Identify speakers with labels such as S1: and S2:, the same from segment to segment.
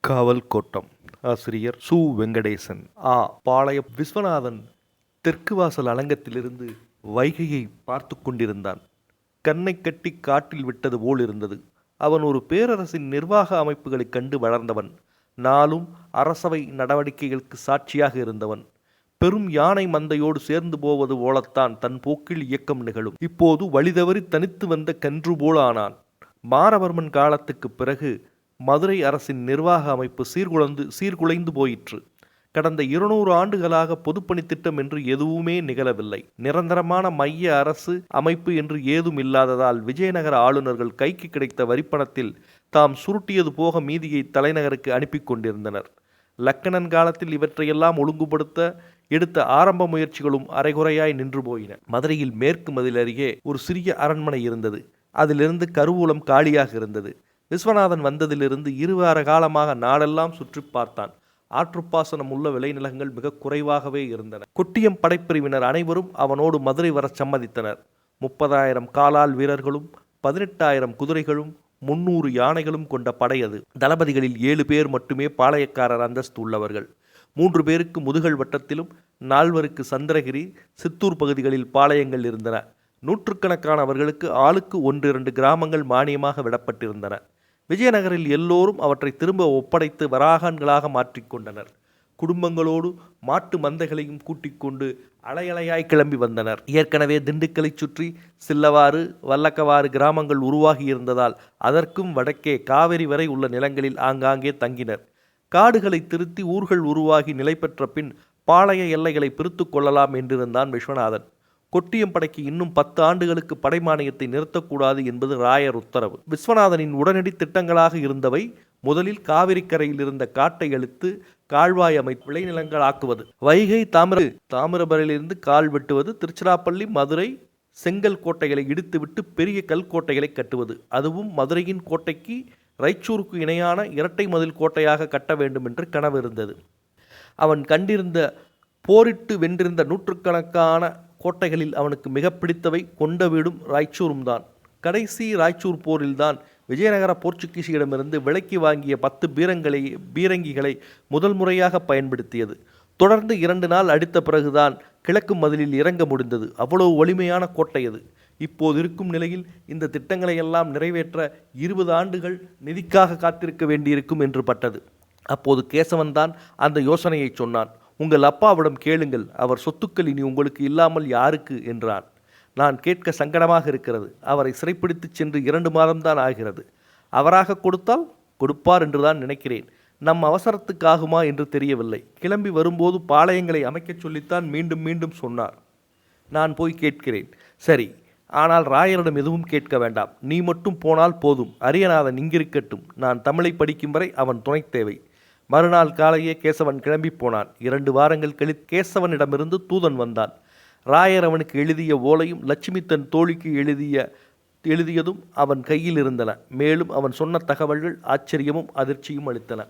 S1: காவல் கோட்டம் ஆசிரியர் சு. வெங்கடேசன். ஆ. பாளைய விஸ்வநாதன் தெற்கு வாசல் அலங்கத்திலிருந்து வைகையை பார்த்து கொண்டிருந்தான். கண்ணை கட்டி காட்டில் விட்டது போல் இருந்தது. அவன் ஒரு பேரரசின் நிர்வாக அமைப்புகளைக் கண்டு வளர்ந்தவன். நாளும் அரசவை நடவடிக்கைகளுக்கு சாட்சியாக இருந்தவன். பெரும் யானை மந்தையோடு சேர்ந்து போவது போலத்தான் தன் போக்கில் இயக்கம் நிகழும். இப்போது வழிதவறி தனித்து வந்த கன்று போல் ஆனான். மாரவர்மன் காலத்துக்குப் பிறகு மதுரை அரசின் நிர்வாக அமைப்பு சீர்குலைந்து சீர்குலைந்து போயிற்று. கடந்த இருநூறு ஆண்டுகளாக பொதுப்பணி திட்டம் என்று எதுவுமே நிகழவில்லை. நிரந்தரமான மைய அரசு அமைப்பு என்று ஏதும் இல்லாததால் விஜயநகர ஆளுநர்கள் கைக்கு கிடைத்த வரிப்பணத்தில் தாம் சுருட்டியது போக மீதியை தலைநகருக்கு அனுப்பி கொண்டிருந்தனர். லக்கணன் காலத்தில் இவற்றையெல்லாம் ஒழுங்குபடுத்த எடுத்த ஆரம்ப முயற்சிகளும் அரைகுறையாய் நின்று போயின. மதுரையில் மேற்கு மதில் அருகே ஒரு சிறிய அரண்மனை இருந்தது. அதிலிருந்து கருவூலம் காலியாக இருந்தது. விஸ்வநாதன் வந்ததிலிருந்து இருவார காலமாக நாடெல்லாம் சுற்றி பார்த்தான். ஆற்றுப்பாசனம் உள்ள விளைநிலங்கள் மிக குறைவாகவே இருந்தன. கொட்டியம் படைப்பிரிவினர் அனைவரும் அவனோடு மதுரை வரச் சம்மதித்தனர். முப்பதாயிரம் காலால் வீரர்களும் பதினெட்டாயிரம் குதிரைகளும் முன்னூறு யானைகளும் கொண்ட படை அது. தளபதிகளில் ஏழு பேர் மட்டுமே பாளையக்காரர் அந்தஸ்து உள்ளவர்கள். மூன்று பேருக்கு முதுகல் வட்டத்திலும் நால்வருக்கு சந்திரகிரி சித்தூர் பகுதிகளில் பாளையங்கள் இருந்தன. நூற்றுக்கணக்கானவர்களுக்கு ஆளுக்கு ஒன்றிரண்டு கிராமங்கள் மானியமாக விடப்பட்டிருந்தன. விஜயநகரில் எல்லோரும் அவற்றை திரும்ப ஒப்படைத்து வராகன்களாக மாற்றிக்கொண்டனர் குடும்பங்களோடு மாட்டு மந்தைகளையும் கூட்டிக் கொண்டு அலையலையாய் கிளம்பி வந்தனர். ஏற்கனவே திண்டுக்கலைச் சுற்றி சில்லவாறு வல்லக்கவாறு கிராமங்கள் உருவாகி இருந்ததால் அதற்கும் வடக்கே காவிரி வரை உள்ள நிலங்களில் ஆங்காங்கே தங்கினர். காடுகளை திருத்தி ஊர்கள் உருவாகி நிலை பெற்ற பின் பாளைய எல்லைகளை பிரித்து கொள்ளலாம் என்றிருந்தான் விஸ்வநாதன். கொட்டியம் படைக்கு இன்னும் பத்து ஆண்டுகளுக்கு படைமானியத்தை நிறுத்தக்கூடாது என்பது ராயர் உத்தரவு. விஸ்வநாதனின் உடனடி திட்டங்களாக இருந்தவை முதலில் காவிரிக்கரையில் இருந்த காட்டை அழித்து கால்வாய் அமை விளைநிலங்களாக்குவது வைகை தாமிர தாமிரபரணிலிருந்து கால் வெட்டுவது. திருச்சிராப்பள்ளி மதுரை செங்கல் கோட்டைகளை இடித்துவிட்டு பெரிய கல்கோட்டைகளை கட்டுவது. அதுவும் மதுரையின் கோட்டைக்கு ரைச்சூருக்கு இணையான இரட்டை மதில் கோட்டையாக கட்ட வேண்டும் என்று கனவு இருந்தது. அவன் கண்டிருந்த போரிட்டு வென்றிருந்த நூற்றுக்கணக்கான கோட்டைகளில் அவனுக்கு மிக பிடித்தவை கொண்ட வீடும் ராய்ச்சூரும் தான். கடைசி ராய்ச்சூர் போரில்தான் விஜயநகர போர்ச்சுகீசியிடமிருந்து விலைக்கு வாங்கிய பத்து பீரங்களை பீரங்கிகளை முதல் முறையாக பயன்படுத்தியது. தொடர்ந்து இரண்டு நாள் அடித்த பிறகுதான் கிழக்கு மதிலில் இறங்க முடிந்தது. அவ்வளவு வலிமையான கோட்டை அது. இப்போது இருக்கும் நிலையில் இந்த திட்டங்களை எல்லாம் நிறைவேற்ற இருபது ஆண்டுகள் நிதிக்காக காத்திருக்க வேண்டியிருக்கும் என்று பட்டது. அப்போது கேசவன் தான் அந்த யோசனையை சொன்னான். உங்கள் அப்பாவிடம் கேளுங்கள் அவர் சொத்துக்கள் இனி உங்களுக்கு இல்லாமல் யாருக்கு? என்றான். நான் கேட்க சங்கடமாக இருக்கிறது. அவரை சிறைப்பிடித்துச் சென்று இரண்டு மாதம்தான் ஆகிறது. அவராக கொடுத்தால் கொடுப்பார் என்றுதான் நினைக்கிறேன். நம் அவசரத்துக்காகுமா என்று தெரியவில்லை. கிளம்பி வரும்போது பாளையங்களை அமைக்கச் சொல்லித்தான் மீண்டும் மீண்டும் சொன்னார். நான் போய் கேட்கிறேன். சரி ஆனால் ராயரிடம் எதுவும் கேட்க வேண்டாம். நீ மட்டும் போனால் போதும். அரியநாதன் இங்கிருக்கட்டும். நான் தமிழை படிக்கும் வரை அவன் துணை தேவை மறுநாள் காலையே கேசவன் கிளம்பி போனான். இரண்டு வாரங்கள் கழி கேசவனிடமிருந்து தூதன் வந்தான். ராயர் அவனுக்கு எழுதிய ஓலையும் லட்சுமி தன் தோழிக்கு எழுதிய எழுதியதும் அவன் கையில் இருந்தன. மேலும் அவன் சொன்ன தகவல்கள் ஆச்சரியமும் அதிர்ச்சியும் அளித்தன.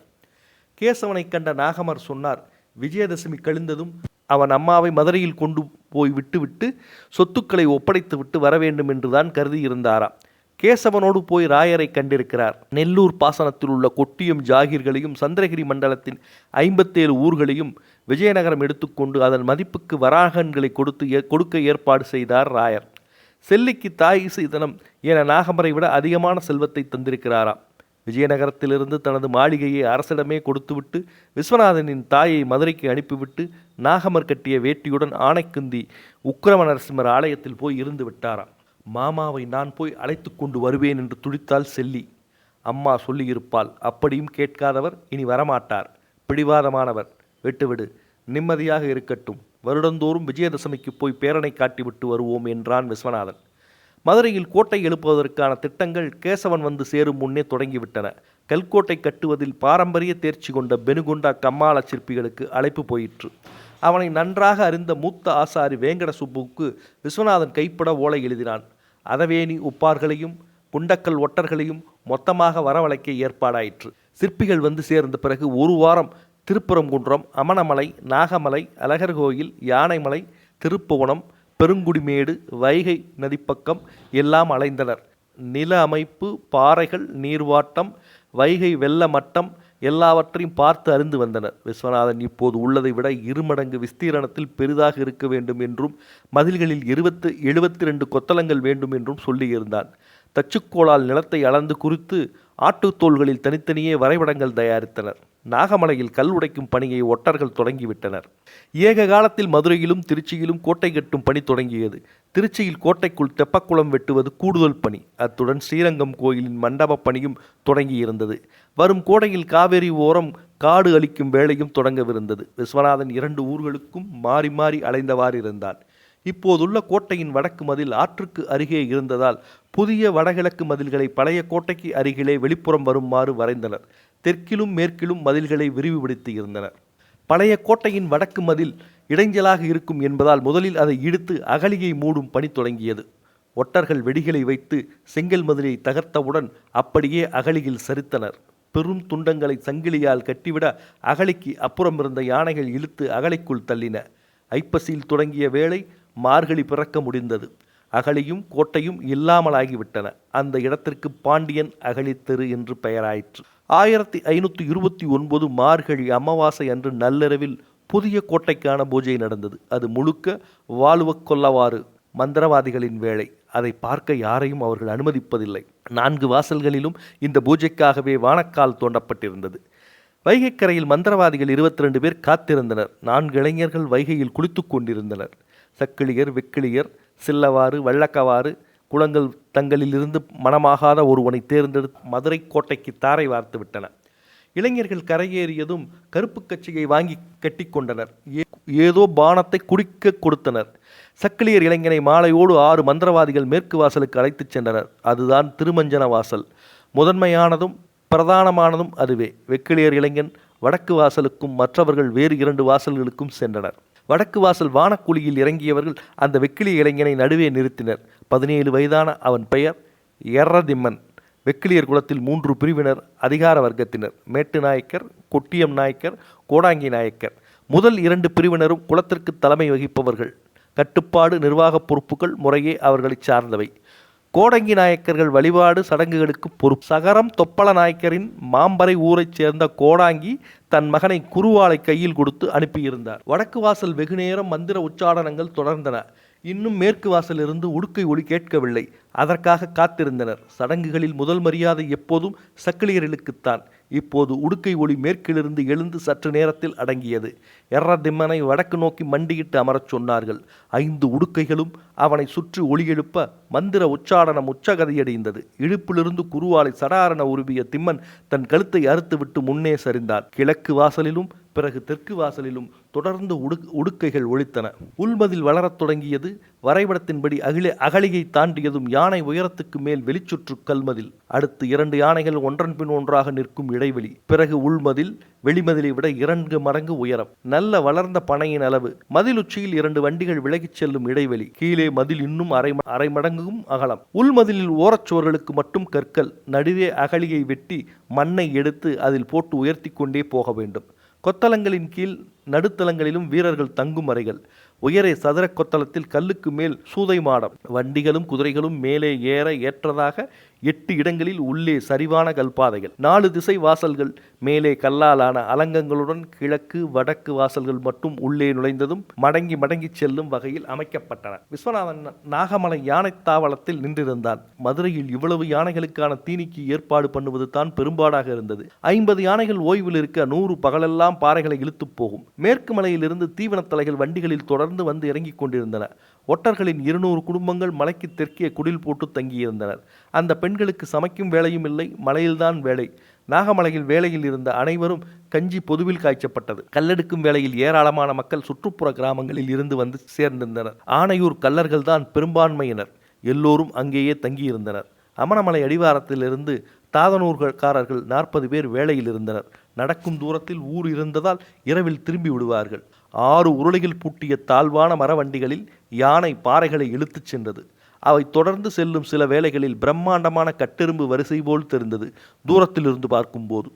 S1: கேசவனை கண்ட நாகமர் சொன்னார் விஜயதசமி கழிந்ததும் அவன் அம்மாவை மதுரையில் கொண்டு போய் விட்டுவிட்டு சொத்துக்களை ஒப்படைத்து விட்டு வர வேண்டும் என்றுதான் கருதியிருந்தாராம். கேசவனோடு போய் ராயரை கண்டிருக்கிறார். நெல்லூர் பாசனத்தில் உள்ள கொட்டியும் ஜாகிர்களையும் சந்திரகிரி மண்டலத்தின் ஐம்பத்தேழு ஊர்களையும் விஜயநகரம் எடுத்துக்கொண்டு அதன் மதிப்புக்கு வராகன்களை கொடுத்து ஏ- கொடுக்க ஏற்பாடு செய்தார் ராயர். செல்லிக்கு தாய் சீதனம் என நாகமரை விட அதிகமான செல்வத்தை தந்திருக்கிறாராம். விஜயநகரத்திலிருந்து தனது மாளிகையை அரசிடமே கொடுத்துவிட்டு விஸ்வநாதனின் தாயை மதுரைக்கு அனுப்பிவிட்டு நாகமர் கட்டிய வேட்டியுடன் ஆனைக்குந்தி உக்கிரம நரசிம்மர் ஆலயத்தில் போய் இருந்து விட்டாராம் மாமாவை நான் போய் அழைத்து கொண்டு வருவேன் என்று துடித்தால் செல்லி. அம்மா சொல்லியிருப்பாள். அப்படியும் கேட்காதவர் இனி வரமாட்டார். பிடிவாதமானவர். விட்டுவிடு. நிம்மதியாக இருக்கட்டும். வருடந்தோறும் விஜயதசமிக்கு போய் பேரனை காட்டிவிட்டு வருவோம் என்றான் விஸ்வநாதன். மதுரையில் கோட்டை எழுப்புவதற்கான திட்டங்கள் கேசவன் வந்து சேரும் முன்னே தொடங்கிவிட்டன. கல்கோட்டை கட்டுவதில் பாரம்பரிய தேர்ச்சி கொண்ட பெனுகுண்டா கம்மாள சிற்பிகளுக்கு அழைப்பு போயிற்று. அவனை நன்றாக அறிந்த மூத்த ஆசாரி வேங்கட சுப்புவுக்கு விஸ்வநாதன் கைப்பட ஓலை எழுதினான். அதவேணி உப்பார்களையும் குண்டக்கல் ஒட்டர்களையும் மொத்தமாக வரவழைக்க ஏற்பாடாயிற்று. சிற்பிகள் வந்து சேர்ந்த பிறகு ஒரு வாரம் திருப்பரங்குன்றம் அமணமலை நாகமலை அழகர்கோயில் யானைமலை திருப்புவனம் பெருங்குடிமேடு வைகை நதிப்பக்கம் எல்லாம் அலைந்தனர். நில அமைப்பு பாறைகள் நீர்வாட்டம் வைகை வெள்ள மட்டம் எல்லாவற்றையும் பார்த்து அறிந்து வந்தனர். விஸ்வநாதன் இப்போது உள்ளதை விட இருமடங்கு விஸ்தீரணத்தில் பெரிதாக இருக்க வேண்டும் என்றும் மதில்களில் இருபத்து எழுபத்தி ரெண்டு கொத்தளங்கள் வேண்டும் என்றும் சொல்லியிருந்தான். தச்சுக்கோளால் நிலத்தை அளந்து குறித்து ஆட்டுத்தோள்களில் தனித்தனியே வரைபடங்கள் தயாரித்தனர். நாகமலையில் கல் உடைக்கும் பணியை ஒட்டர்கள் தொடங்கிவிட்டனர். ஏக காலத்தில் மதுரையிலும் திருச்சியிலும் கோட்டை கட்டும் பணி தொடங்கியது. திருச்சியில் கோட்டைக்குள் தெப்பக்குளம் வெட்டுவது கூடுதல் பணி. அத்துடன் ஸ்ரீரங்கம் கோயிலின் மண்டபப் பணியும் தொடங்கியிருந்தது. வரும் கோடையில் காவேரி ஓரம் காடு அளிக்கும் வேலையும் தொடங்கவிருந்தது. விஸ்வநாதன் இரண்டு ஊர்களுக்கும் மாறி மாறி அலைந்தவாறு இருந்தான். இப்போதுள்ள கோட்டையின் வடக்கு மதில் ஆற்றுக்கு அருகே இருந்ததால் புதிய வடகிழக்கு மதில்களை பழைய கோட்டைக்கு அருகிலே வெளிப்புறம் வருமாறு வரைந்தனர். தெற்கிலும் மேற்கிலும் மதில்களை விரிவுபடுத்தி இருந்தனர். பழைய கோட்டையின் வடக்கு மதில் இடைஞ்சலாக இருக்கும் என்பதால் முதலில் அதை இழுத்து அகழியை மூடும் பணி தொடங்கியது. ஒட்டர்கள் வெடிகளை வைத்து செங்கல் மதிலை தகர்த்தவுடன் அப்படியே அகழியில் சரித்தனர். பெரும் துண்டங்களை சங்கிலியால் கட்டிவிட அகழிக்கு அப்புறம் இருந்த யானைகள் இழுத்து அகழிக்குள் தள்ளின. ஐப்பசியில் தொடங்கிய வேளை மார்கழி பிறக்க முடிந்தது. அகழியும் கோட்டையும் இல்லாமலாகிவிட்டன. அந்த இடத்திற்கு பாண்டியன் அகழித்தெரு என்று பெயராயிற்று. ஆயிரத்தி ஐநூற்றி இருபத்தி ஒன்பது மார்கழி அமாவாசை அன்று நள்ளிரவில் புதிய கோட்டைக்கான பூஜை நடந்தது. அது முழுக்க வாழ்வ கொல்லவாறு மந்திரவாதிகளின் வேலை. அதை பார்க்க யாரையும் அவர்கள் அனுமதிப்பதில்லை. நான்கு வாசல்களிலும் இந்த பூஜைக்காகவே வானக்கால் தோண்டப்பட்டிருந்தது. வைகைக்கரையில் மந்திரவாதிகள் இருபத்தி ரெண்டு பேர் காத்திருந்தனர். நான்கு இளைஞர்கள் வைகையில் குளித்து கொண்டிருந்தனர். சக்கிலியர் வெக்கிலியர் சில்லவாறு வள்ளக்கவாறு குளங்கள் தங்களிலிருந்து மனமாகாத ஒருவனை தேர்ந்தெடுத்து மதுரை கோட்டைக்கு தாரை வார்த்து விட்டன இளைஞர்கள் கரையேறியதும் கருப்பு கட்சியை வாங்கி கட்டிக்கொண்டனர். ஏ- ஏதோ பானத்தை குடிக்க கொடுத்தனர். சக்கிலியர் இளைஞனை மாலையோடு ஆறு மந்திரவாதிகள் மேற்கு வாசலுக்கு அழைத்துச் சென்றனர். அதுதான் திருமஞ்சன வாசல். முதன்மையானதும் பிரதானமானதும் அதுவே. வெக்கிலியர் இளைஞன் வடக்கு வாசலுக்கும் மற்றவர்கள் வேறு இரண்டு வாசல்களுக்கும் சென்றனர். வடக்கு வாசல் வானக்குழியில் இறங்கியவர்கள் அந்த வெக்கிலிய இளைஞனை நடுவே நிறுத்தினர். பதினேழு வயதான அவன் பெயர் எர்ரதிம்மன். வெக்கிலியர் குலத்தில் மூன்று பிரிவினர் அதிகார வர்க்கத்தினர். மேட்டு நாயக்கர் கொட்டியம் நாயக்கர் கோடாங்கி நாயக்கர். முதல் இரண்டு பிரிவினரும் குலத்திற்கு தலைமை வகிப்பவர்கள். கட்டுப்பாடு நிர்வாக பொறுப்புகள் முறையே அவர்களை சார்ந்தவை. கோடங்கி நாயக்கர்கள் வழிபாடு சடங்குகளுக்கு பொறுப்பு. சகரம் தொப்பள நாயக்கரின் மாம்பறை ஊரைச் சேர்ந்த கோடாங்கி தன் மகனை குருவாளை கையில் கொடுத்து அனுப்பியிருந்தார். வடக்கு வாசல் வெகுநேரம் மந்திர உச்சாடனங்கள் தொடர்ந்தன. இன்னும் மேற்கு வாசலிருந்து உடுக்கை ஒளி கேட்கவில்லை. அதற்காக காத்திருந்தனர். சடங்குகளில் முதல் மரியாதை எப்போதும் சக்கிலியர்களுக்குத்தான். இப்போது உடுக்கை ஒளி மேற்கிலிருந்து எழுந்து சற்று நேரத்தில் அடங்கியது. எர்ரதிம்மனை வடக்கு நோக்கி மண்டியிட்டு அமரச் சொன்னார்கள். ஐந்து உடுக்கைகளும் அவனை சுற்றி ஒளி எழுப்ப மந்திர உச்சாடனம் உச்சகதியடைந்தது இழுப்பிலிருந்து குருவாலை சடாரண உருவிய திம்மன் தன் கழுத்தை அறுத்துவிட்டு முன்னே சரிந்தான். கிழக்கு வாசலிலும் பிறகு தெற்கு வாசலிலும் தொடர்ந்து உடு உடுக்கைகள் ஒழித்தன உள்மதில் வளரத் தொடங்கியது. வரைபடத்தின்படி அகில அகலியை தாண்டியதும் யானை உயரத்துக்கு மேல் வெளிச்சுற்று கல்மதில். அடுத்து இரண்டு யானைகள் ஒன்றன் பின் ஒன்றாக நிற்கும் இடைவெளி. பிறகு உள்மதில் வெளிமதிலை விட இரண்டு மடங்கு உயரம். நல்ல வளர்ந்த பனையின் அளவு. மதில் உச்சியில் இரண்டு வண்டிகள் விலகிச் செல்லும் இடைவெளி. கீழே மதில் இன்னும் அரை ம- அரை மடங்கும் அகலம். உள்மதிலில் ஓரச்சுவர்களுக்கு மட்டும் கற்கள். நடுவே அகழியை வெட்டி மண்ணை எடுத்து அதில் போட்டு உயர்த்தி கொண்டே போக வேண்டும். கொத்தளங்களின் கீழ் நடுத்தளங்களிலும் வீரர்கள் தங்கும் அறைகள். உயரே சதுர கொத்தளத்தில் கல்லுக்கு மேல் சூதை மாடம். வண்டிகளும் குதிரைகளும் மேலே ஏற ஏற்றதாக எட்டு இடங்களில் உள்ளே சரிவான கல்பாதைகள். நாலு திசை வாசல்கள் மேலே கல்லாலான அலங்கங்களுடன் கிழக்கு வடக்கு வாசல்கள் மட்டும் உள்ளே நுழைந்ததும் மடங்கி மடங்கி செல்லும் வகையில் அமைக்கப்பட்டன. விஸ்வநாதன் நாகமலை யானை தாவளத்தில் நின்றிருந்தான். மதுரையில் இவ்வளவு யானைகளுக்கான தீனிக்கு ஏற்பாடு பண்ணுவது தான் பெரும்பாடாக இருந்தது. ஐம்பது யானைகள் ஓய்வில் இருக்க நூறு பகலெல்லாம் பாறைகளை இழுத்துப் போகும். மேற்கு மலையிலிருந்து தீவனத் தலைகள் வண்டிகளில் தொடர்ந்து வந்து இறங்கிக் கொண்டிருந்தன. ஒட்டர்களின் இருநூறு குடும்பங்கள் மலைக்கு தெற்கே குடில் போட்டு தங்கியிருந்தனர். அந்த பெண்களுக்கு சமைக்கும் வேலையும் இல்லை மலையில்தான் வேலை. நாகமலையில் வேலையில் இருந்த அனைவரும் கஞ்சி பொதுவில் காய்ச்சப்பட்டது. கல்லெடுக்கும் வேலையில் ஏராளமான மக்கள் சுற்றுப்புற கிராமங்களில் இருந்து வந்து சேர்ந்திருந்தனர். ஆனையூர் கல்லர்கள் தான் பெரும்பான்மையினர். எல்லோரும் அங்கேயே தங்கியிருந்தனர். அமணமலை அடிவாரத்திலிருந்து தாதனூர்காரர்கள் நாற்பது பேர் வேலையில் இருந்தனர். நடக்கும் தூரத்தில் ஊர் இருந்ததால் இரவில் திரும்பி விடுவார்கள். ஆறு உருளையில் பூட்டிய தாழ்வான மரவண்டிகளில் யானை பாறைகளை இழுத்துச் சென்றது. அவை தொடர்ந்து செல்லும் சில வேளைகளில் பிரம்மாண்டமான கட்டெரும்பு வரிசை போல் தெரிந்தது தூரத்திலிருந்து பார்க்கும்போது.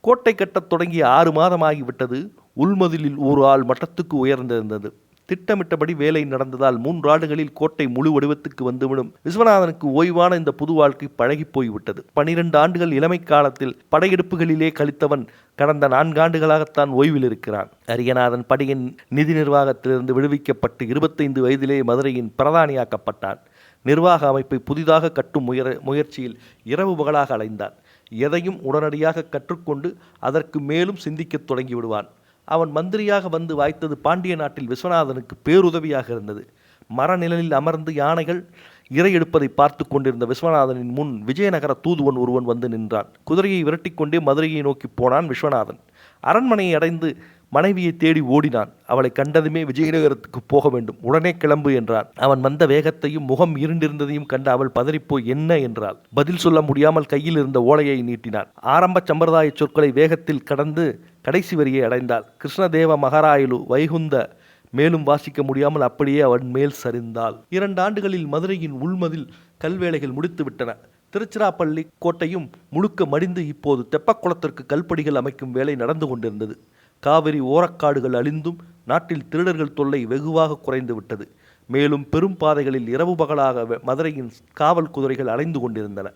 S1: கோட்டை கட்டத் தொடங்கி ஆறு மாதமாகிவிட்டது. உள்மதிலில் ஒரு ஆள் மட்டத்துக்கு உயர்ந்திருந்தது. திட்டமிட்டபடி வேலை நடந்ததால் மூன்று ஆண்டுகளில் கோட்டை முழு வடிவத்துக்கு வந்துவிடும். விஸ்வநாதனுக்கு ஓய்வான இந்த புது வாழ்க்கை பழகி போய்விட்டது. பனிரெண்டு ஆண்டுகள் இளமை காலத்தில் படையெடுப்புகளிலே கழித்தவன் கடந்த நான்காண்டுகளாகத்தான் ஓய்வில் இருக்கிறான் அரியநாதன் படையின் நிதி நிர்வாகத்திலிருந்து விடுவிக்கப்பட்டு இருபத்தைந்து வயதிலே மதுரையின் பிரதானியாக்கப்பட்டான். நிர்வாக அமைப்பை புதிதாக கட்டும் முயற முயற்சியில் இரவு பகலாக அலைந்தான். எதையும் உடனடியாக கற்றுக்கொண்டு அதற்கு மேலும் சிந்திக்கத் தொடங்கி விடுவான் அவன் மந்திரியாக வந்து வாய்த்தது பாண்டிய நாட்டில் விஸ்வநாதனுக்கு பேருதவியாக இருந்தது. மரநிழலில் அமர்ந்து யானைகள் இரை எடுப்பதை பார்த்து கொண்டிருந்த விஸ்வநாதனின் முன் விஜயநகர தூதுவன் ஒருவன் வந்து நின்றான். குதிரையை விரட்டிக்கொண்டே மதுரையை நோக்கி போனான் விஸ்வநாதன். அரண்மனையை அடைந்து மனைவியை தேடி ஓடினான். அவளை கண்டதுமே விஜயநகரத்துக்கு போக வேண்டும். உடனே கிளம்பு என்றான். அவன் வந்த வேகத்தையும் முகம் இருண்டிருந்ததையும் கண்டு அவள் பதறிப்போய் என்ன? என்றாள். பதில் சொல்ல முடியாமல் கையில் இருந்த ஓலையை நீட்டினான். ஆரம்ப சம்பிரதாய சொற்களை வேகத்தில் கடந்து கடைசி வரியை அடைந்தாள். கிருஷ்ணதேவ மகாராயலு வைகுந்த மேலும் வாசிக்க முடியாமல் அப்படியே அவன் மேல் சரிந்தாள். இரண்டு ஆண்டுகளில் மதுரையின் உள்மதில் கல்வேலைகள் முடித்துவிட்டன திருச்சிராப்பள்ளி கோட்டையும் முழுக்க மடிந்து இப்போது தெப்பக்குளத்திற்கு கல்படிகள் அமைக்கும் வேலை நடந்து கொண்டிருந்தது. காவிரி ஓரக்காடுகள் அழிந்தும் நாட்டில் திருடர்கள் தொல்லை வெகுவாக குறைந்து விட்டது. மேலும் பெரும் பாதைகளில் இரவு பகலாக மதுரையின் காவல் குதிரைகள் அலைந்து கொண்டிருந்தன.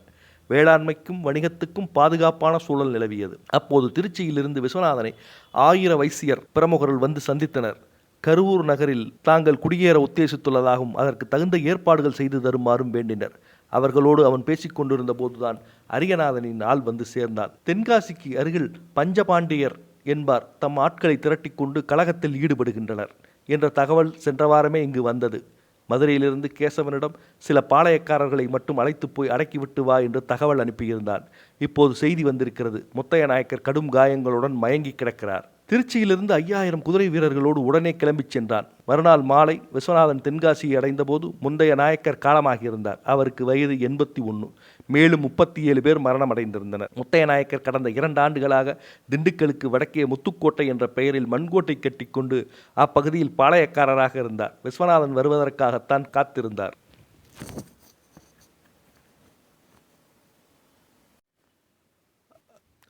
S1: வேளாண்மைக்கும் வணிகத்துக்கும் பாதுகாப்பான சூழல் நிலவியது. அப்போது திருச்சியிலிருந்து விஸ்வநாதனை ஆயிர வைசியர் பிரமுகர்கள் வந்து சந்தித்தனர். கருவூர் நகரில் தாங்கள் குடியேற உத்தேசித்துள்ளதாகவும் அதற்கு தகுந்த ஏற்பாடுகள் செய்து தருமாறும் வேண்டினர். அவர்களோடு அவன் பேசிக் கொண்டிருந்த போதுதான் அரியநாதனின் ஆள் வந்து சேர்ந்தான். தென்காசிக்கு அருகில் பஞ்சபாண்டியர் என்பார். தம் ஆட்களை திரட்டி கொண்டு கழகத்தில் ஈடுபடுகின்றனர் என்ற தகவல் சென்ற வாரமே இங்கு வந்தது. மதுரையிலிருந்து கேசவனிடம் சில பாளையக்காரர்களை மட்டும் அழைத்து போய் அடக்கிவிட்டு வா என்று தகவல் அனுப்பியிருந்தான். இப்போது செய்தி வந்திருக்கிறது. முத்தைய நாயக்கர் கடும் காயங்களுடன் மயங்கி கிடக்கிறார். திருச்சியிலிருந்து ஐயாயிரம் குதிரை வீரர்களோடு உடனே கிளம்பிச் சென்றான். மறுநாள் மாலை விஸ்வநாதன் தென்காசியை அடைந்தபோது முந்தைய நாயக்கர் காலமாகியிருந்தார். அவருக்கு வயது எண்பத்தி ஒன்று மேலும் முப்பத்தி ஏழு பேர் மரணம் அடைந்திருந்தனர் முத்தையநாயக்கர் கடந்த இரண்டு ஆண்டுகளாக திண்டுக்கலுக்கு வடக்கே முத்துக்கோட்டை என்ற பெயரில் மண்கோட்டை கட்டிக்கொண்டு அப்பகுதியில் பாளையக்காரராக இருந்தார். விஸ்வநாதன் வருவதற்காகத்தான் காத்திருந்தார்.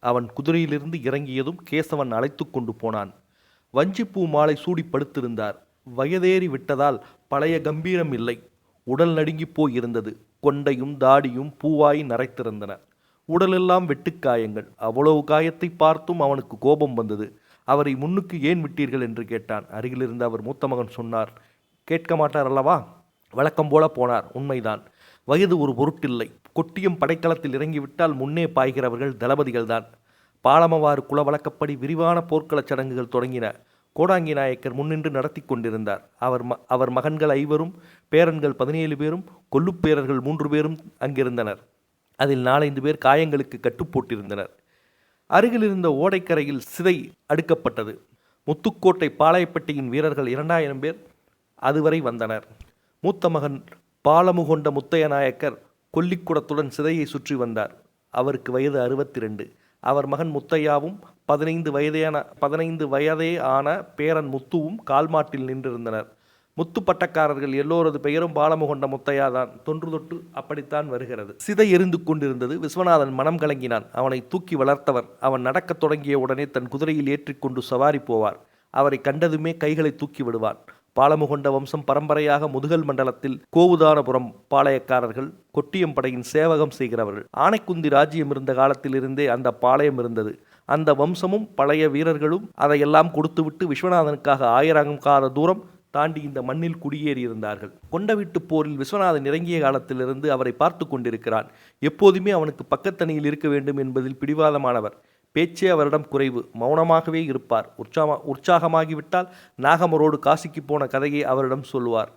S1: அவன் குதிரையிலிருந்து இறங்கியதும் கேசவன் அழைத்து கொண்டு போனான். வஞ்சிப்பூ மாலை சூடி படுத்திருந்தார். வயதேறி விட்டதால் பழைய கம்பீரம் இல்லை. உடல் நடுங்கிப் போயிருந்தது. கொண்டையும் தாடியும் பூவாய் நரைத்திருந்தன. உடலெல்லாம் வெட்டுக்காயங்கள் அவ்வளவு காயத்தை பார்த்தும் அவனுக்கு கோபம் வந்தது. அவரை முன்னுக்கு ஏன் விட்டீர்கள் என்று கேட்டான். அருகிலிருந்த அவர் மூத்த மகன் சொன்னார் கேட்க மாட்டார் அல்லவா? வழக்கம் போல போனார். உண்மைதான். வயது ஒரு பொருட்டில்லை. கொட்டியும் படைக்களத்தில் இறங்கிவிட்டால் முன்னே பாய்கிறவர்கள் தளபதிகள்தான். பாலமவாறு குல வழக்கப்படி விரிவான போர்க்களச் சடங்குகள் தொடங்கின. கோடாங்கி நாயக்கர் முன்னின்று நடத்தி கொண்டிருந்தார். அவர் ம அவர் மகன்கள் ஐவரும் பேரன்கள் பதினேழு பேரும் கொல்லுப்பேரர்கள் மூன்று பேரும் அங்கிருந்தனர். அதில் நாலைந்து பேர் காயங்களுக்கு கட்டுப்போட்டிருந்தனர் அருகிலிருந்த ஓடைக்கரையில் சிதை அடுக்கப்பட்டது. முத்துக்கோட்டை பாளையப்பட்டியின் வீரர்கள் இரண்டாயிரம் பேர் அதுவரை வந்தனர். மூத்த மகன் பாலமுகொண்ட முத்தைய நாயக்கர் கொல்லிக்குடத்துடன் சிதையை சுற்றி வந்தார். அவருக்கு வயது அறுபத்தி ரெண்டு அவர் மகன் முத்தையாவும் பதினைந்து வயதேயான பதினைந்து வயதே ஆன பேரன் முத்துவும் கால்மாட்டில் நின்றிருந்தனர். முத்து பட்டக்காரர்கள் எல்லோரது பெயரும் பாலமுகொண்ட முத்தையா தான். தொன்று தொட்டு அப்படித்தான் வருகிறது. சிதை எரிந்து கொண்டிருந்தது. விஸ்வநாதன் மனம் கலங்கினான். அவனை தூக்கி வளர்த்தவர். அவன் நடக்கத் தொடங்கிய உடனே தன் குதிரையில் ஏற்றிக்கொண்டு சவாரி போவார். அவரை கண்டதுமே கைகளை தூக்கி விடுவான். பாலமுகொண்ட வம்சம் பரம்பரையாக முதுகல் மண்டலத்தில் கோவுதானபுரம் பாளையக்காரர்கள் கொட்டியம் படையின் சேவகம் செய்கிறவர்கள். ஆனைக்குந்தி ராஜ்யம் இருந்த காலத்திலிருந்தே அந்த பாளையம் இருந்தது. அந்த வம்சமும் பழைய வீரர்களும் அதையெல்லாம் கொடுத்துவிட்டு விஸ்வநாதனுக்காக ஆயிரம் கால தூரம் தாண்டி இந்த மண்ணில் குடியேறியிருந்தார்கள் கொண்டவீட்டு போரில் விஸ்வநாதன் இறங்கிய காலத்திலிருந்து அவரை பார்த்து கொண்டிருக்கிறான். எப்போதுமே அவனுக்கு பக்கத்தணியில் இருக்க வேண்டும் என்பதில் பிடிவாதமானவர். பேச்சே அவரிடம் குறைவு. மௌனமாகவே இருப்பார். உற்சாக உற்சாகமாகிவிட்டால் நாகமரோடு காசிக்கு போன கதையை அவரிடம் சொல்லுவார்.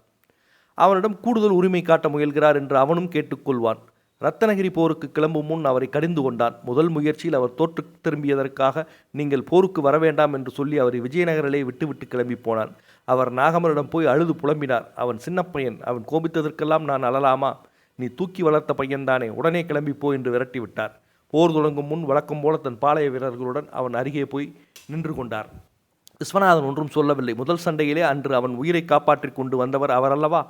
S1: அவனிடம் கூடுதல் உரிமை காட்ட முயல்கிறார் என்று அவனும் கேட்டுக்கொள்வான். ரத்தனகிரி போருக்கு கிளம்பும் முன் அவரை கடிந்து கொண்டான். முதல் முயற்சியில் அவர் தோற்று திரும்பியதற்காக நீங்கள் போருக்கு வர வேண்டாம் என்று சொல்லி அவரை விஜயநகரிலே விட்டுவிட்டு கிளம்பி போனான். அவர் நாகமரிடம் போய் அழுது புலம்பினார். அவன் சின்ன பையன். அவன் கோபித்ததற்கெல்லாம் நான் அழலாமா? நீ தூக்கி வளர்த்த பையன்தானே. உடனே கிளம்பி போ என்று விரட்டி விட்டார். போர் தொடங்கும் முன் வழக்கம் போல தன் பாளைய வீரர்களுடன் அவன் அருகே போய் நின்று கொண்டார் விஸ்வநாதன் ஒன்றும் சொல்லவில்லை. முதல் சண்டையிலே அன்று அவன் உயிரை காப்பாற்றி கொண்டு வந்தவர் அவர் அல்லவா?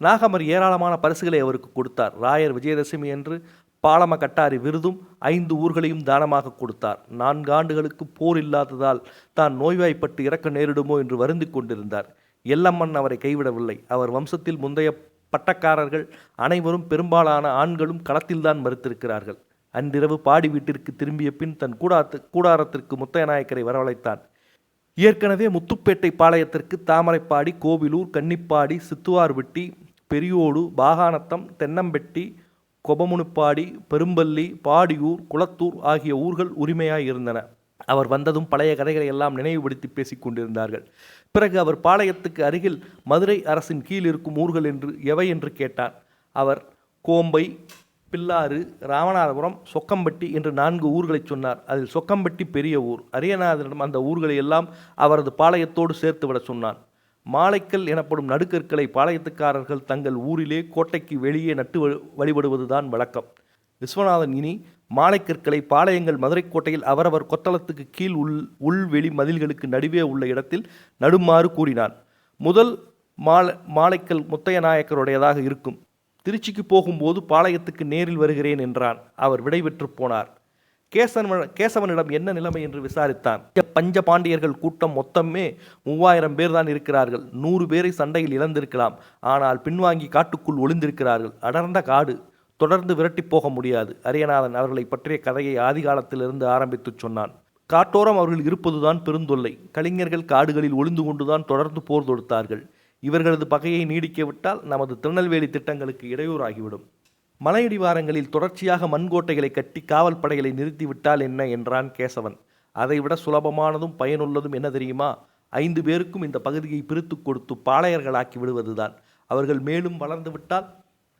S1: நாகமர் ஏராளமான பரிசுகளை அவருக்கு கொடுத்தார். ராயர் விஜயதசமி என்று பாலம கட்டாரி விருதும் ஐந்து ஊர்களையும் தானமாக கொடுத்தார். நான்கு ஆண்டுகளுக்கு போர் இல்லாததால் தான் நோய்வாய்ப்பட்டு இறக்க நேரிடுமோ என்று வருந்தி கொண்டிருந்தார். எல்லம்மன் அவரை கைவிடவில்லை. அவர் வம்சத்தில் முந்தைய பட்டக்காரர்கள் அனைவரும் பெரும்பாலான ஆண்களும் களத்தில்தான் மறுத்திருக்கிறார்கள். அன்றிரவு பாடி வீட்டிற்கு திரும்பிய பின் தன் கூடாத்து கூடாரத்திற்கு முத்தையநாயக்கரை வரவழைத்தான். ஏற்கனவே முத்துப்பேட்டை பாளையத்திற்கு தாமரைப்பாடி கோவிலூர் கன்னிப்பாடி சித்துவார்பட்டி பெரியோடு பாகானத்தம் தென்னம்பெட்டி கொபமுனுப்பாடி பெரும்பள்ளி பாடியூர் குளத்தூர் ஆகிய ஊர்கள் உரிமையாய் இருந்தன. அவர் வந்ததும் பழைய கதைகளை எல்லாம் நினைவுபடுத்தி பேசிக் கொண்டிருந்தார்கள். பிறகு அவர் பாளையத்துக்கு அருகில் மதுரை அரசின் கீழ் இருக்கும் ஊர்கள் என்று எவை என்று கேட்டார். அவர் கோம்பை பில்லாறு ராமநாதபுரம் சொக்கம்பட்டி என்று நான்கு ஊர்களைச் சொன்னார். அதில் சொக்கம்பட்டி பெரிய ஊர். அரியநாதனிடம் அந்த ஊர்களை எல்லாம் அவரது பாளையத்தோடு சேர்த்துவிட சொன்னான். மாலைக்கல் எனப்படும் நடுக்கற்களை பாளையத்துக்காரர்கள் தங்கள் ஊரிலே கோட்டைக்கு வெளியே நட்டு வ- வழிபடுவதுதான் வழக்கம். விஸ்வநாதன் இனி மாலைக்கற்களை பாளையங்கள் மதுரை கோட்டையில் அவரவர் கொத்தளத்துக்கு கீழ் உள் உள்வெளி மதில்களுக்கு நடுவே உள்ள இடத்தில் நடுமாறு கூறினான். முதல் மாலை மாலைக்கல் முத்தைய நாயக்கருடையதாக இருக்கும். திருச்சிக்கு போகும்போது பாளையத்துக்கு நேரில் வருகிறேன் என்றான். அவர் விடைபெற்று போனார். கேசவன் கேசவனிடம் என்ன நிலைமை என்று விசாரித்தான். பஞ்ச பாண்டியர்கள் கூட்டம் மொத்தமே மூவாயிரம் பேர் தான் இருக்கிறார்கள். நூறு பேரை சண்டையில் இழந்திருக்கலாம். ஆனால் பின்வாங்கி காட்டுக்குள் ஒளிந்திருக்கிறார்கள். அடர்ந்த காடு. தொடர்ந்து விரட்டி போக முடியாது. அரியநாதன் அவர்களை பற்றிய கதையை ஆதி காலத்திலிருந்து ஆரம்பித்துச் சொன்னான். காட்டோரம் அவர்கள் இருப்பதுதான் பெருந்தொல்லை. கலிங்கர்கள் காடுகளில் ஒளிந்து கொண்டுதான் தொடர்ந்து போர் தொடுத்தார்கள். இவர்களது பகையை நீடிக்க விட்டால் நமது திருநெல்வேலி திட்டங்களுக்கு இடையூறாகிவிடும். மலையடிவாரங்களில் தொடர்ச்சியாக மண்கோட்டைகளை கட்டி காவல் படைகளை நிறுத்திவிட்டால் என்ன என்றான் கேசவன். அதைவிட சுலபமானதும் பயனுள்ளதும் என்ன தெரியுமா? ஐந்து பேருக்கும் இந்த பகுதியை பிரித்து கொடுத்து பாளையர்களாக்கி விடுவதுதான். அவர்கள் மேலும் வளர்ந்து விட்டால்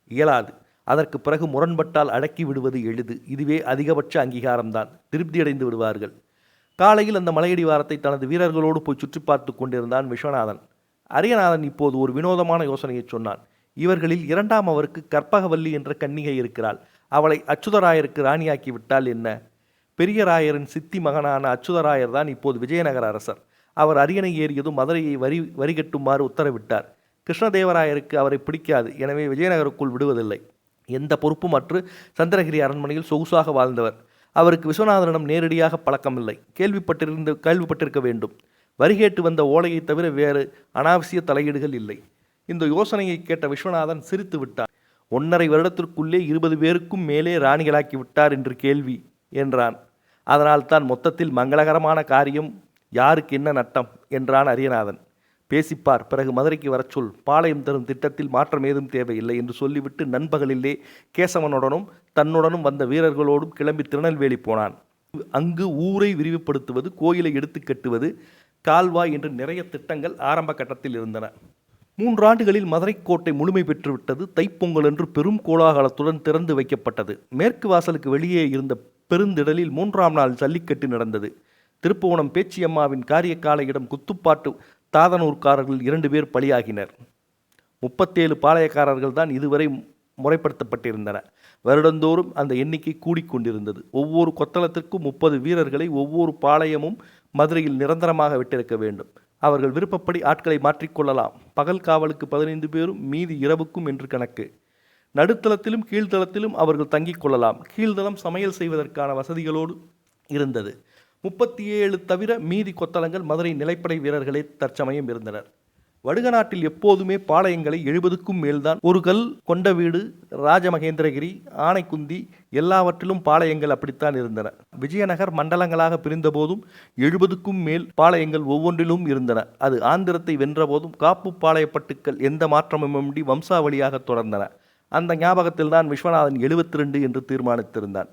S1: இயலாது. அதற்கு பிறகு முரண்பட்டால் அடக்கி விடுவது எளிது. இதுவே அதிகபட்ச அங்கீகாரம்தான். திருப்தியடைந்து விடுவார்கள். காலையில் அந்த மலையடிவாரத்தை தனது வீரர்களோடு போய் சுற்றி பார்த்து கொண்டிருந்தான் விஸ்வநாதன். அரியநாதன் இப்போது ஒரு வினோதமான யோசனையை சொன்னான். இவர்களில் இரண்டாம் அவருக்கு கற்பகவல்லி என்ற கன்னிகை இருக்கிறாள். அவளை அச்சுதராயருக்கு ராணியாக்கி விட்டால் என்ன? பெரியராயரின் சித்தி மகனான அச்சுதராயர் தான் இப்போது விஜயநகர அரசர். அவர் அரியணை ஏறியதும் மதுரையை வரி வரிகட்டுமாறு உத்தரவிட்டார். கிருஷ்ணதேவராயருக்கு அவரை பிடிக்காது. எனவே விஜயநகருக்குள் விடுவதில்லை. எந்த பொறுப்பும் அற்று சந்திரகிரி அரண்மனையில் சொகுசாக வாழ்ந்தவர். அவருக்கு விஸ்வநாதனிடம் நேரடியாக பழக்கமில்லை. கேள்விப்பட்டிருந்த கேள்விப்பட்டிருக்க வேண்டும். வரிகேட்டு வந்த ஓலையை தவிர வேறு அனாவசிய தலையீடுகள் இல்லை. இந்த யோசனையை கேட்ட விஸ்வநாதன் சிரித்து விட்டார் ஒன்றரை வருடத்திற்குள்ளே இருபது பேருக்கும் மேலே ராணிகளாக்கி விட்டார் என்று கேள்வி என்றான். அதனால் தான் மொத்தத்தில் மங்களகரமான காரியம் யாருக்கு என்ன நட்டம் என்றான் அரியநாதன். பேசிப்பார் பிறகு மதுரைக்கு வரச் சொல். பாளையம் தரும் திட்டத்தில் மாற்றம் ஏதும் தேவையில்லை என்று சொல்லிவிட்டு நண்பகலிலே கேசவனுடனும் தன்னுடனும் வந்த வீரர்களோடும் கிளம்பி திருநெல்வேலி போனான். அங்கு ஊரை விரிவுபடுத்துவது கோயிலை எடுத்து கட்டுவது கால்வாய் என்று நிறைய திட்டங்கள் ஆரம்ப கட்டத்தில் இருந்தன. மூன்றாண்டுகளில் மதுரை கோட்டை முழுமை பெற்றுவிட்டது தைப்பொங்கல் என்று பெரும் கோலாகலத்துடன் திறந்து வைக்கப்பட்டது. மேற்கு வாசலுக்கு வெளியே இருந்த பெருந்திடலில் மூன்றாம் நாள் ஜல்லிக்கட்டு நடந்தது. திருப்புவனம் பேச்சியம்மாவின் காரியக்காலையிடம் குத்துப்பாட்டு தாதனூர்காரர்கள் இரண்டு பேர் பலியாகினர். முப்பத்தேழு பாளையக்காரர்கள் தான் இதுவரை முறைப்படுத்தப்பட்டிருந்தன. வருடந்தோறும் அந்த எண்ணிக்கை கூடிக்கொண்டிருந்தது. ஒவ்வொரு கொத்தளத்திற்கும் முப்பது வீரர்களை ஒவ்வொரு பாளையமும் மதுரையில் நிரந்தரமாக விட்டிருக்க வேண்டும். அவர்கள் விருப்பப்படி ஆட்களை மாற்றிக்கொள்ளலாம் பகல் காவலுக்கு பதினைந்து பேரும் மீதி இரவுக்கும் என்று கணக்கு. நடுத்தளத்திலும் கீழ்த்தளத்திலும் அவர்கள் தங்கிக் கொள்ளலாம். கீழ்த்தளம் சமையல் செய்வதற்கான வசதிகளோடு இருந்தது. முப்பத்தி ஏழு தவிர மீதி கொத்தளங்கள் மதுரை நிலைப்படை வீரர்களே தற்சமயம் இருந்தனர். வடுகநாட்டில் எப்போதுமே பாளையங்களை எழுபதுக்கும் மேல்தான் ஒரு கல் கொண்ட வீடு ராஜமகேந்திரகிரி ஆனைக்குந்தி எல்லாவற்றிலும் பாளையங்கள் அப்படித்தான் இருந்தன. விஜயநகர் மண்டலங்களாக பிரிந்தபோதும் எழுபதுக்கும் மேல் பாளையங்கள் ஒவ்வொன்றிலும் இருந்தன. அது ஆந்திரத்தை வென்றபோதும் காப்பு பாளையப்பட்டுக்கள் எந்த மாற்றமுமின்றி வம்சாவளியாக தொடர்ந்தன. அந்த ஞாபகத்தில்தான் விஸ்வநாதன் எழுபத்தி ரெண்டு என்று தீர்மானித்திருந்தான்.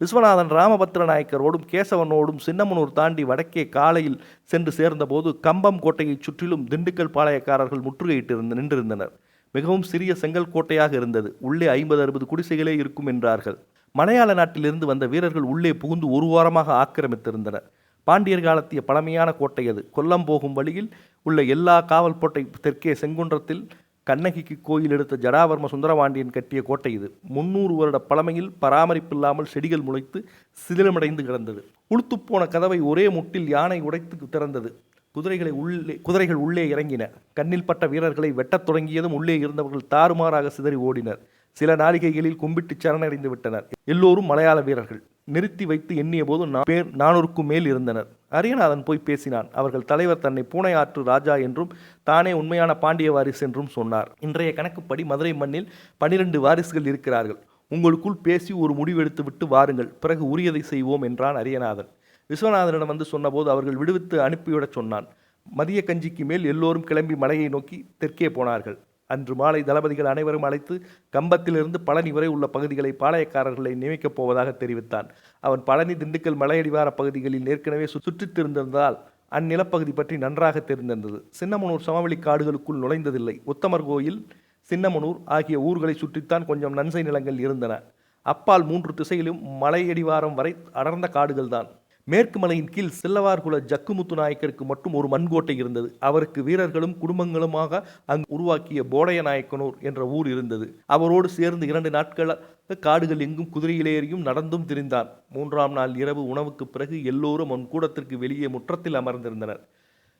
S1: விஸ்வநாதன் ராமபத்திர நாயக்கரோடும் கேசவனோடும் சின்னமனூர் தாண்டி வடக்கே காலையில் சென்று சேர்ந்தபோது கம்பம் கோட்டையைச் சுற்றிலும் திண்டுக்கல் பாளையக்காரர்கள் முற்றுகையிட்டிருந்து நின்றிருந்தனர். மிகவும் சிறிய செங்கல் கோட்டையாக இருந்தது. உள்ளே ஐம்பது அறுபது குடிசைகளே இருக்கும் என்றார்கள். மலையாள நாட்டிலிருந்து வந்த வீரர்கள் உள்ளே புகுந்து ஒரு வாரமாக ஆக்கிரமித்திருந்தனர். பாண்டியர் காலத்திய பழமையான கோட்டை அது. கொல்லம் போகும் வழியில் உள்ள எல்லா காவல் கோட்டை தெற்கே செங்குன்றத்தில் கண்ணகிக்கு கோயில் எடுத்த ஜடாவர்ம சுந்தரபாண்டியன் கட்டிய கோட்டை இது. முன்னூறு வருட பழமையில் பராமரிப்பில்லாமல் செடிகள் முளைத்து சிதிலமடைந்து கிடந்தது. உளுத்துப் போன கதவை ஒரே முட்டில் யானை உடைத்து திறந்தது. குதிரைகளை உள்ளே குதிரைகள் உள்ளே இறங்கின. கண்ணில் பட்ட வீரர்களை வெட்டத் தொடங்கியதும் உள்ளே இருந்தவர்கள் தாறுமாறாக சிதறி ஓடினர். சில நாளிகைகளில் கும்பிட்டு சரணடைந்து விட்டனர். எல்லோரும் மலையாள வீரர்கள். நிறுத்தி வைத்து எண்ணிய போது பேர் நானூறுக்கும் மேல் இருந்தனர். அரியநாதன் போய் பேசினான். அவர்கள் தலைவர் தன்னை பூனை ஆற்று ராஜா என்றும் தானே உண்மையான பாண்டிய வாரிசு என்றும் சொன்னார். இன்றைய கணக்குப்படி மதுரை மண்ணில் பனிரெண்டு வாரிசுகள் இருக்கிறார்கள். உங்களுக்குள் பேசி ஒரு முடிவெடுத்து விட்டு வாருங்கள். பிறகு உரியதை செய்வோம் என்றான் அரியநாதன். விஸ்வநாதனிடம் வந்து சொன்னபோது அவர்கள் விடுவித்து அனுப்பிவிடச் சொன்னான். மதிய கஞ்சிக்கு மேல் எல்லோரும் கிளம்பி மலையை நோக்கி தெற்கே போனார்கள். அன்று மாலை தளபதிகள் அனைவரும் அழைத்து கம்பத்திலிருந்து பழனி வரை உள்ள பகுதிகளை பாளையக்காரர்களை நியமிக்கப் போவதாக தெரிவித்தான். அவன் பழனி திண்டுக்கல் மலையடிவார பகுதிகளில் ஏற்கனவே சு- சுற்றித் திருந்திருந்ததால் அந்நிலப்பகுதி பற்றி நன்றாக தெரிந்திருந்தது. சின்னமனூர் சமவெளி காடுகளுக்குள் நுழைந்ததில்லை. உத்தமர் கோயில் சின்னமனூர் ஆகிய ஊர்களை சுற்றித்தான் கொஞ்சம் நன்சை நிலங்கள் இருந்தன. அப்பால் மூன்று திசையிலும் மலையடிவாரம் வரை அடர்ந்த காடுகள்தான். மேற்கு மலையின் கீழ் சில்லவார்குல ஜக்குமுத்து நாயக்கருக்கு மட்டும் ஒரு மண்கோட்டை இருந்தது. அவருக்கு வீரர்களும் குடும்பங்களுமாக அங்கு உருவாக்கிய போடைய நாயக்கனூர் என்ற ஊர் இருந்தது. அவரோடு சேர்ந்து இரண்டு நாட்களாக காடுகள் எங்கும் குதிரையிலேறியும் நடந்தும் திரிந்தான். மூன்றாம் நாள் இரவு உணவுக்கு பிறகு எல்லோரும் அவன் கூடத்திற்கு வெளியே முற்றத்தில் அமர்ந்திருந்தனர்.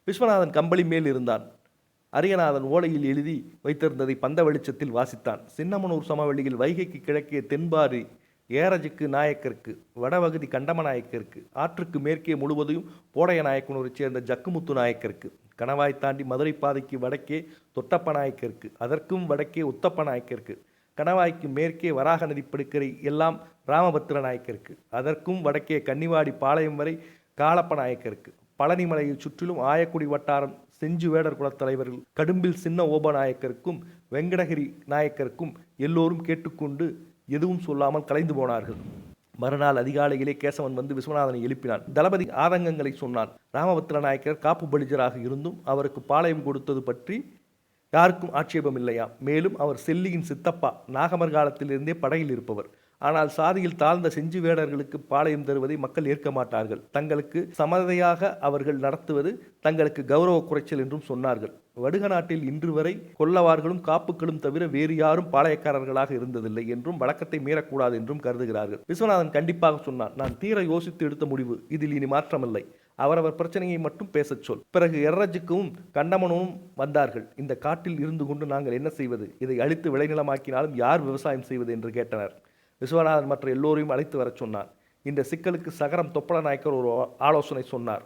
S1: விஸ்வநாதன் கம்பளி மேல் இருந்தான். அரியநாதன் ஓலையில் எழுதி வைத்திருந்ததை பந்த வெளிச்சத்தில் வாசித்தான். சின்னமனூர் சமவெளியில் வைகைக்கு கிழக்கே தென்பாரி ஏரஜுக்கு நாயக்கருக்கு வடபகுதி கண்டம நாயக்கருக்கு ஆற்றுக்கு மேற்கே முழுவதையும் போடைய நாயக்கனூரைச் சேர்ந்த ஜக்குமுத்து நாயக்கருக்கு கணவாய் தாண்டி மதுரை பாதைக்கு வடக்கே தொட்டப்ப நாயக்கருக்கு அதற்கும் வடக்கே உத்தப்ப நாயக்கருக்கு கணவாய்க்கு மேற்கே வராக நதிப்படுக்கரை எல்லாம் ராமபத்திர நாயக்கருக்கு அதற்கும் வடக்கே கன்னிவாடி பாளையம் வரை காலப்ப நாயக்கருக்கு பழனிமலையை சுற்றிலும் ஆயக்குடி வட்டாரம் செஞ்சு வேடர் குலத் தலைவர்கள் கடும்பில் சின்ன ஓபநாயக்கருக்கும் வெங்கடகிரி நாயக்கருக்கும் எல்லோரும் கேட்டுக்கொண்டு எதுவும் சொல்லாமல் கலைந்து போனார்கள். மறுநாள் அதிகாலையிலே கேசவன் வந்து விஸ்வநாதனை எழுப்பினான். தளபதி ஆதங்கங்களை சொன்னான். ராமபத்திர நாயக்கர் காப்பு பலிஜராக இருந்தும் அவருக்கு பாளையம் கொடுத்தது பற்றி யாருக்கும் ஆட்சேபம் இல்லையா? மேலும் அவர் செல்லியின் சித்தப்பா நாகமர் காலத்திலிருந்தே படையில் இருப்பவர். ஆனால் சாதியில் தாழ்ந்த செஞ்சு வேடர்களுக்கு பாளையம் தருவதை மக்கள் ஏற்க மாட்டார்கள். தங்களுக்கு சமதையாக அவர்கள் நடத்துவது தங்களுக்கு கௌரவ குறைச்சல் என்றும் சொன்னார்கள். வடுக நாட்டில் இன்று வரை கொல்லவார்களும் காப்புக்களும் தவிர வேறு யாரும் பாளையக்காரர்களாக இருந்ததில்லை என்றும் வழக்கத்தை மீறக்கூடாது என்றும் கருதுகிறார்கள். விஸ்வநாதன் கண்டிப்பாக சொன்னான் நான் தீர யோசித்து எடுத்த முடிவு இதில் இனி மாற்றமில்லை. அவரவர் பிரச்சனையை மட்டும் பேசச் சொல். பிறகு எர்ரஜுக்கும் கண்டமனும் வந்தார்கள். இந்த காட்டில் இருந்து கொண்டு நாங்கள் என்ன செய்வது? இதை அழித்து விளைநிலமாக்கினாலும் யார் விவசாயம் செய்வது? என்று கேட்டனர். விஸ்வநாதன் மற்ற எல்லோரையும் அழைத்து வரச் சொன்னார். இந்த சிக்கலுக்கு சகரம் தொப்பள நாயக்கர் ஒரு ஆலோசனை சொன்னார்.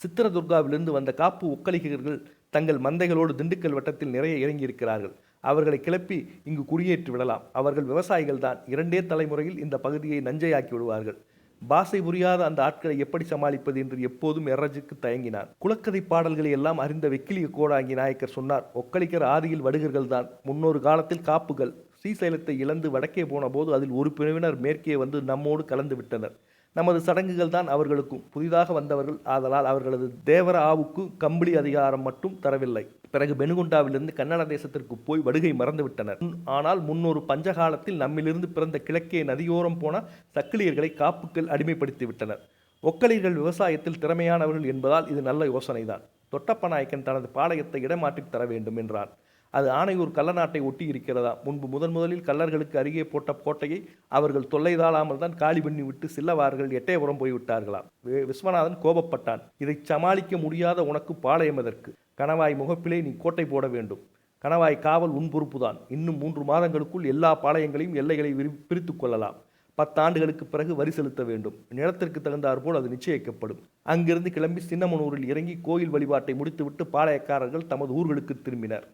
S1: சித்திரதுர்காவிலிருந்து வந்த காப்பு ஒக்கலிகர்கள் தங்கள் மந்தைகளோடு திண்டுக்கல் வட்டத்தில் நிறைய இறங்கியிருக்கிறார்கள். அவர்களை கிளப்பி இங்கு குடியேற்றி விடலாம். அவர்கள் விவசாயிகள் தான். இரண்டே தலைமுறையில் இந்த பகுதியை நஞ்சையாக்கி விடுவார்கள். பாசை புரியாத அந்த ஆட்களை எப்படி சமாளிப்பது என்று எப்போதும் எரஜுக்கு தயங்கினான். குலக்கதை பாடல்களை எல்லாம் அறிந்த வெக்கிலிய கோடாங்கி நாயக்கர் சொன்னார் ஒக்கலிக்கர் ஆதியில் வடுகர்கள் தான். முன்னொரு காலத்தில் காப்புகள். ஸ்ரீசைலத்தை இழந்து வடக்கே போனபோது அதில் ஒரு பிரிவினர் மேற்கே வந்து நம்மோடு கலந்து விட்டனர். நமது சடங்குகள் தான் அவர்களுக்கும். புதிதாக வந்தவர்கள் ஆதலால் அவர்களது தேவர ஆவுக்கு கம்பளி அதிகாரம் மட்டும் தரவில்லை. பிறகு பெனுகுண்டாவிலிருந்து கன்னட தேசத்திற்கு போய் வடுகை மறந்துவிட்டனர் ஆனால் முன்னொரு பஞ்சகாலத்தில் நம்மிலிருந்து பிறந்த கிழக்கே நதியோரம் போன சக்கிலியர்களை காப்புக்கள் அடிமைப்படுத்தி விட்டனர். ஒக்கலியர்கள் விவசாயத்தில் திறமையானவர்கள் என்பதால் இது நல்ல யோசனைதான். தொட்டப்ப நாயக்கன் தனது பாளையத்தை இடமாற்றித் தர வேண்டும் என்றான். அது ஆணையூர் கள்ளநாட்டை ஒட்டி இருக்கிறதா? முன்பு முதன் முதலில் கள்ளர்களுக்கு அருகே போட்ட கோட்டையை அவர்கள் தொல்லை தாழாமல் தான் காலி பண்ணி விட்டு சில்லவார்கள் எட்டயபுரம் போய்விட்டார்களாம். விஸ்வநாதன் கோபப்பட்டான். இதை சமாளிக்க முடியாத உனக்கு பாளையம் எதற்கு? கணவாய் முகப்பிலே நீ கோட்டை போட வேண்டும். கணவாய் காவல் உன் பொறுப்புதான் இன்னும் மூன்று மாதங்களுக்குள் எல்லா பாளையங்களையும் எல்லைகளை விரி பிரித்து கொள்ளலாம். பத்தாண்டுகளுக்கு பிறகு வரி செலுத்த வேண்டும். நிலத்திற்கு தகுந்தாற்போல் அது நிச்சயிக்கப்படும். அங்கிருந்து கிளம்பி சின்னமனூரில் இறங்கி கோயில் வழிபாட்டை முடித்துவிட்டு பாளையக்காரர்கள் தமது ஊர்களுக்கு திரும்பினர்.